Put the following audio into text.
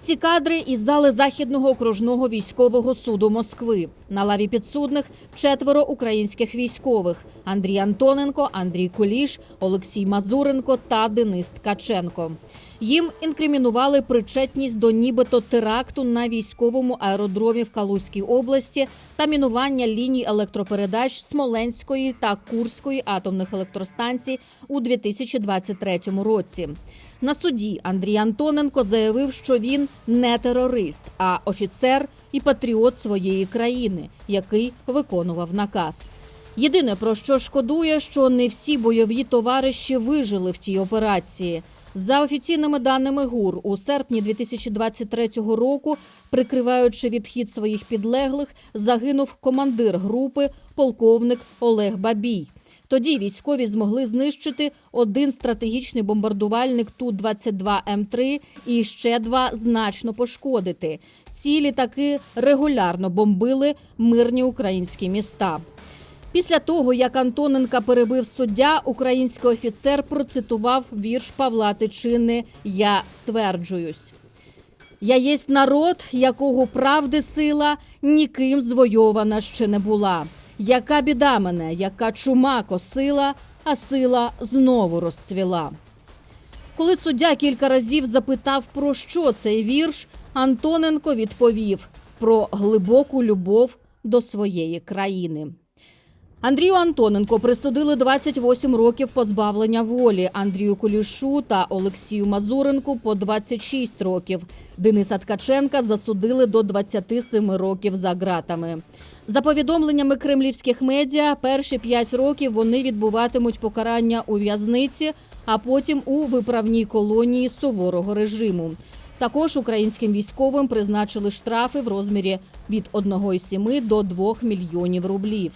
Ці кадри із зали західного окружного військового суду Москви. На лаві підсудних четверо українських військових: Андрій Антоненко, Андрій Куліш, Олексій Мазуренко та Денис Ткаченко. Їм інкримінували причетність до нібито теракту на військовому аеродромі в Калузькій області та мінування ліній електропередач Смоленської та Курської атомних електростанцій у 2023 році. На суді Андрій Антоненко заявив, що він не терорист, а офіцер і патріот своєї країни, який виконував наказ. Єдине про що шкодує, що не всі бойові товариші вижили в тій операції. За офіційними даними ГУР, у серпні 2023 року, прикриваючи відхід своїх підлеглих, загинув командир групи полковник Олег Бабій. Тоді військові змогли знищити один стратегічний бомбардувальник Ту-22 М3 і ще два значно пошкодити. Ці літаки регулярно бомбили мирні українські міста. Після того, як Антоненка перебив суддя, український офіцер процитував вірш Павла Тичини Я стверджуюсь. Я єсть народ, якого правди сила ніким звойована ще не була. Яка біда мене, яка чума косила, а сила знову розцвіла. Коли суддя кілька разів запитав, про що цей вірш, Антоненко відповів про глибоку любов до своєї країни. Андрію Антоненко присудили 28 років позбавлення волі. Андрію Кулішу та Олексію Мазуренку по 26 років. Дениса Ткаченка засудили до 27 років за ґратами. За повідомленнями кремлівських медіа, перші 5 років вони відбуватимуть покарання у в'язниці, а потім у виправній колонії суворого режиму. Також українським військовим призначили штрафи в розмірі від 1,7 до 2 мільйонів рублів.